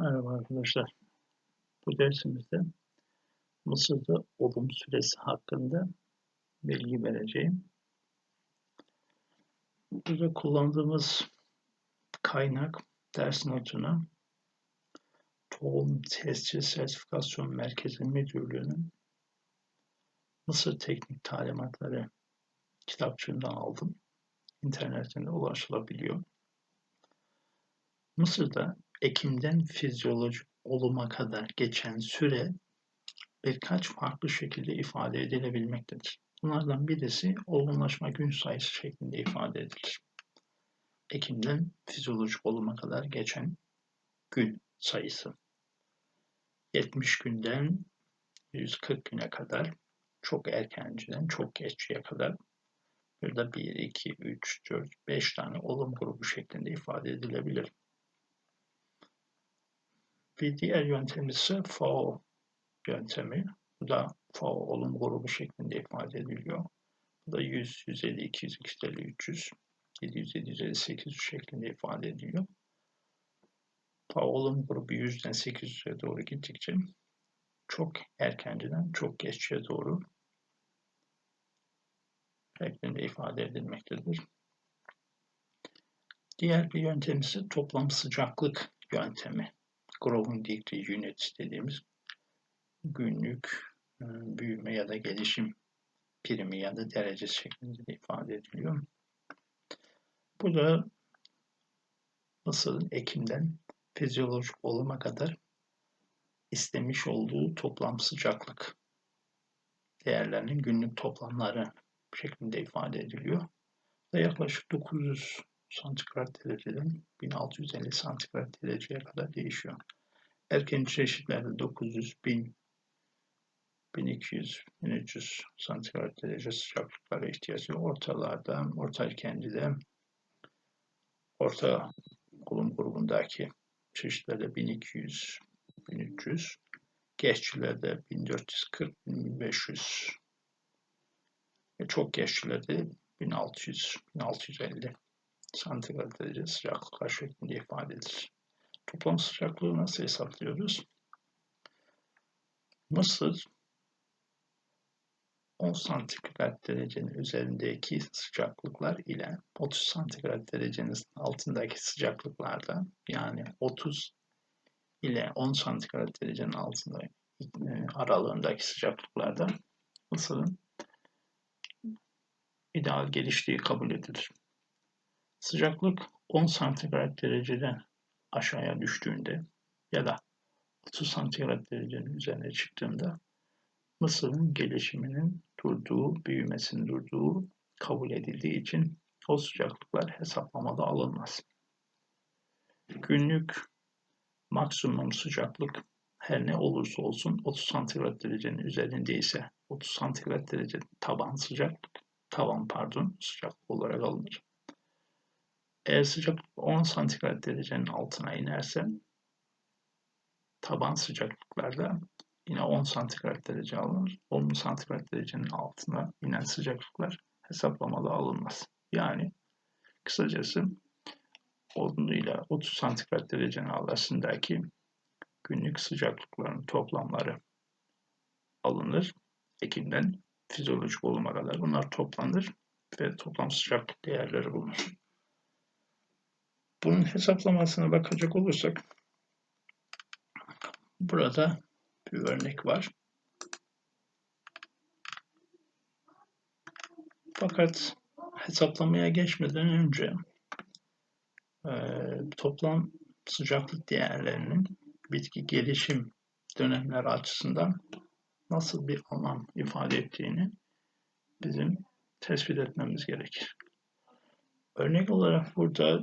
Merhaba arkadaşlar. Bu dersimizde Mısır'da olum süresi hakkında bilgi vereceğim. Burada kullandığımız kaynak ders notuna Tohum Tescil Sertifikasyon Merkezi Müdürlüğü'nün Mısır Teknik Talimatları kitapçığından aldım. İnternetinde ulaşılabiliyor. Mısır'da Ekim'den fizyolojik oluma kadar geçen süre birkaç farklı şekilde ifade edilebilmektedir. Bunlardan birisi olgunlaşma gün sayısı şeklinde ifade edilir. Ekim'den fizyolojik oluma kadar geçen gün sayısı. 70 günden 140 güne kadar çok erkenciden çok geççiye kadar burada 1, 2, 3, 4, 5 tane olum grubu şeklinde ifade edilebilir. Bir diğer yöntem ise FAO yöntemi. Bu da FAO olum grubu şeklinde ifade ediliyor. Bu da 100, 150, 200, 250, 300, 700, 750, 800 şeklinde ifade ediliyor. FAO olum grubu 100'den 800'e doğru gittikçe çok erkenceden çok geççe doğru şeklinde ifade edilmektedir. Diğer bir yöntem ise toplam sıcaklık yöntemi growing degree units dediğimiz günlük e, büyüme ya da gelişim primi ya da derecesi şeklinde de ifade ediliyor. Bu da Mısır'ın Ekim'den fizyolojik oluma kadar istemiş olduğu toplam sıcaklık değerlerinin günlük toplamları şeklinde ifade ediliyor. Ve yaklaşık 900 santigrat dereceden 1650 santigrat dereceye kadar değişiyor. Erken çeşitlerde 900, 1000, 1200, 1300 santigrat derece sıcaklıklara ihtiyaç var. Ortalarda, orta erkencide, orta kulum grubundaki çeşitlerde 1200, 1300, geççilerde 1440, 1500 ve çok geççilerde 1600, 1650 santigrat derece sıcaklıklar şeklinde ifade edilir. Toplam sıcaklığı nasıl hesaplıyoruz? Mısır 10 santigrat derecenin üzerindeki sıcaklıklar ile 30 santigrat derecenin altındaki sıcaklıklarda yani 30 ile 10 santigrat derecenin altında e, aralığındaki sıcaklıklarda Mısır'ın ideal geliştiği kabul edilir. Sıcaklık 10 santigrat dereceden aşağıya düştüğünde ya da 30 santigrat derecenin üzerine çıktığında Mısır'ın gelişiminin durduğu, büyümesinin durduğu kabul edildiği için o sıcaklıklar hesaplamada alınmaz. Günlük maksimum sıcaklık her ne olursa olsun 30 santigrat derecenin üzerindeyse 30 santigrat derece taban sıcaklık, tavan pardon sıcaklık olarak alınır. Eğer sıcaklık 10 santigrat derecenin altına inerse taban sıcaklıklarda yine 10 santigrat derece alınır. 10 santigrat derecenin altına inen sıcaklıklar hesaplamada alınmaz. Yani kısacası 10 ile 30 santigrat derecenin arasındaki günlük sıcaklıkların toplamları alınır. Ekim'den fizyolojik oluma kadar bunlar toplanır ve toplam sıcaklık değerleri bulunur. Bunun hesaplamasına bakacak olursak burada bir örnek var. Fakat hesaplamaya geçmeden önce e, toplam sıcaklık değerlerinin bitki gelişim dönemleri açısından nasıl bir anlam ifade ettiğini bizim tespit etmemiz gerekir. Örnek olarak burada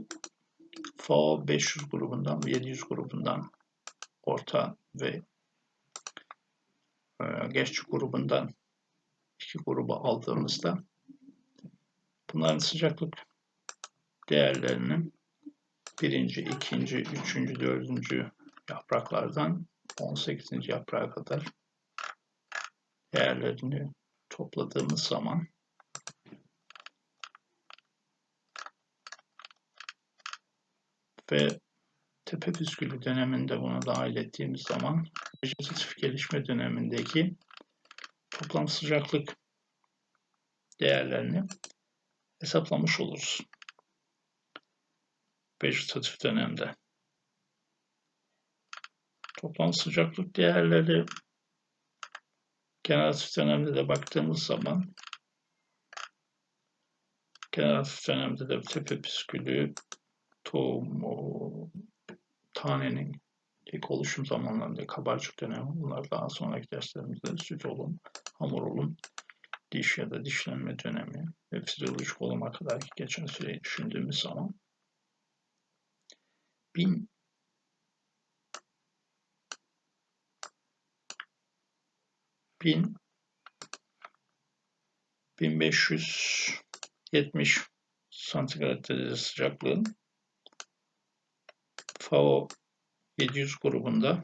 FAO 500 grubundan ve 700 grubundan orta ve e, geç grubundan iki grubu aldığımızda bunların sıcaklık değerlerinin birinci, ikinci, üçüncü, dördüncü yapraklardan 18. yaprağa kadar değerlerini topladığımız zaman ve tepe püskülü döneminde bunu dahil ettiğimiz zaman vejetatif gelişme dönemindeki toplam sıcaklık değerlerini hesaplamış oluruz. Vejetatif dönemde. Toplam sıcaklık değerleri generatif dönemde de baktığımız zaman generatif dönemde de tepe püskülü, tohum, o, tanenin ilk oluşum zamanlarında kabarcık dönemi bunlar daha sonraki derslerimizde süt olum, hamur olum, diş ya da dişlenme dönemi ve fizyolojik oluma kadar geçen süreyi düşündüğümüz zaman bin bin 1570 santigrat derece sıcaklığın FAO 700 grubunda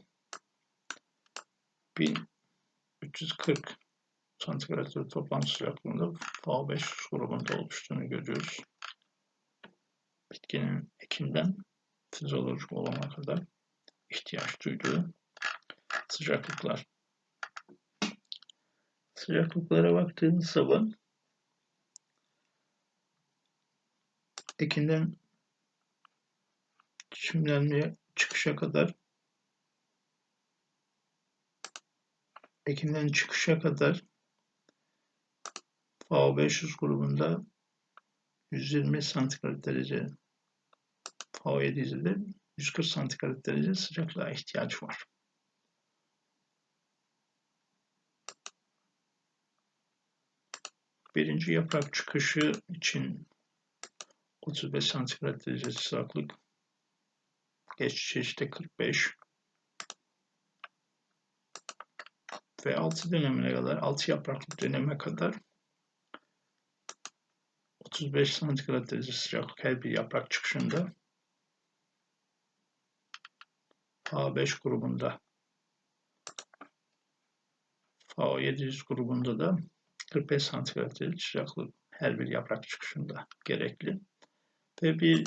1340 santigrat toplam sıcaklığında FAO 500 grubunda oluştuğunu görüyoruz. Bitkinin ekinden fizyolojik olana kadar ihtiyaç duyduğu sıcaklıklar. Sıcaklıklara baktığımız zaman ekinden çimlenmeye çıkışa kadar ekinden çıkışa kadar FAO 500 grubunda 120 santigrat derece FAO 700'de 140 santigrat derece sıcaklığa ihtiyaç var. Birinci yaprak çıkışı için 35 santigrat derece sıcaklık geç çeşitte 45 ve 6 dönemine kadar 6 yapraklı döneme kadar 35 santigrat derece sıcaklık her bir yaprak çıkışında A5 grubunda FAO 700 grubunda da 45 santigrat derece sıcaklık her bir yaprak çıkışında gerekli. Ve bir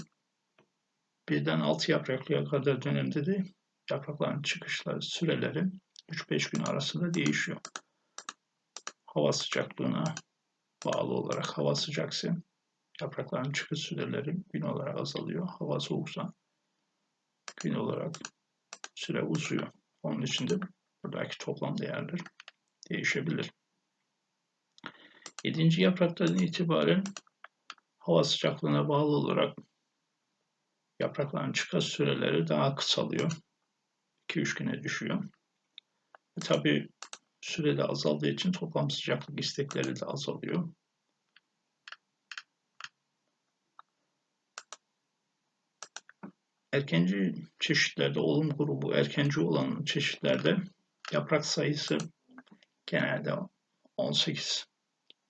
birden 6 yapraklıya kadar dönemde de yaprakların çıkışları süreleri 3-5 gün arasında değişiyor. Hava sıcaklığına bağlı olarak hava sıcaksa yaprakların çıkış süreleri gün olarak azalıyor. Hava soğuksa gün olarak süre uzuyor. Onun için de buradaki toplam değerler değişebilir. 7. yapraktan itibaren hava sıcaklığına bağlı olarak yaprakların çıkış süreleri daha kısalıyor. 2-3 güne düşüyor. E tabii sürede azaldığı için toplam sıcaklık istekleri de azalıyor. Erkenci çeşitlerde, olum grubu erkenci olan çeşitlerde yaprak sayısı genelde 18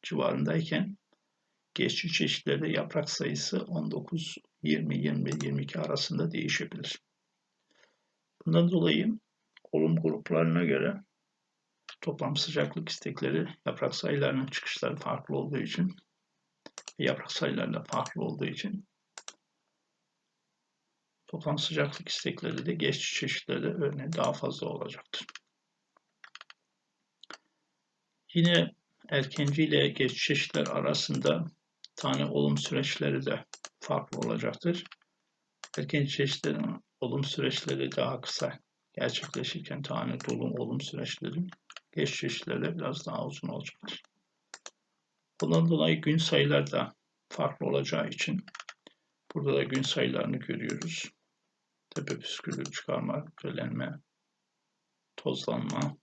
civarındayken geçici çeşitlerde yaprak sayısı 19, 20, 20, 22 arasında değişebilir. Bundan dolayı olum gruplarına göre toplam sıcaklık istekleri yaprak sayılarının çıkışları farklı olduğu için yaprak sayıları da farklı olduğu için toplam sıcaklık istekleri de geçici çeşitlerde örneğin daha fazla olacaktır. Yine erkenci ile geç çeşitler arasında tane olum süreçleri de farklı olacaktır. Erkenci çeşitlerin olum süreçleri daha kısa gerçekleşirken tane dolum olum süreçleri geç çeşitlerde biraz daha uzun olacaktır. Bundan dolayı gün sayıları da farklı olacağı için burada da gün sayılarını görüyoruz. Tepe püskülü çıkarma, kölenme, tozlanma,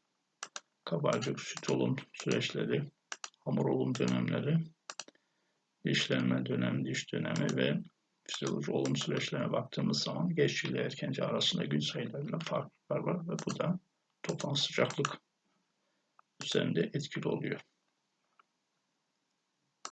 kabarcık süt olum süreçleri, hamur olum dönemleri, dişlenme dönemi, diş dönemi ve fizyoloji olum süreçlerine baktığımız zaman geç ile erkenci arasında gün sayılarıyla farklar var ve bu da toplam sıcaklık üzerinde etkili oluyor.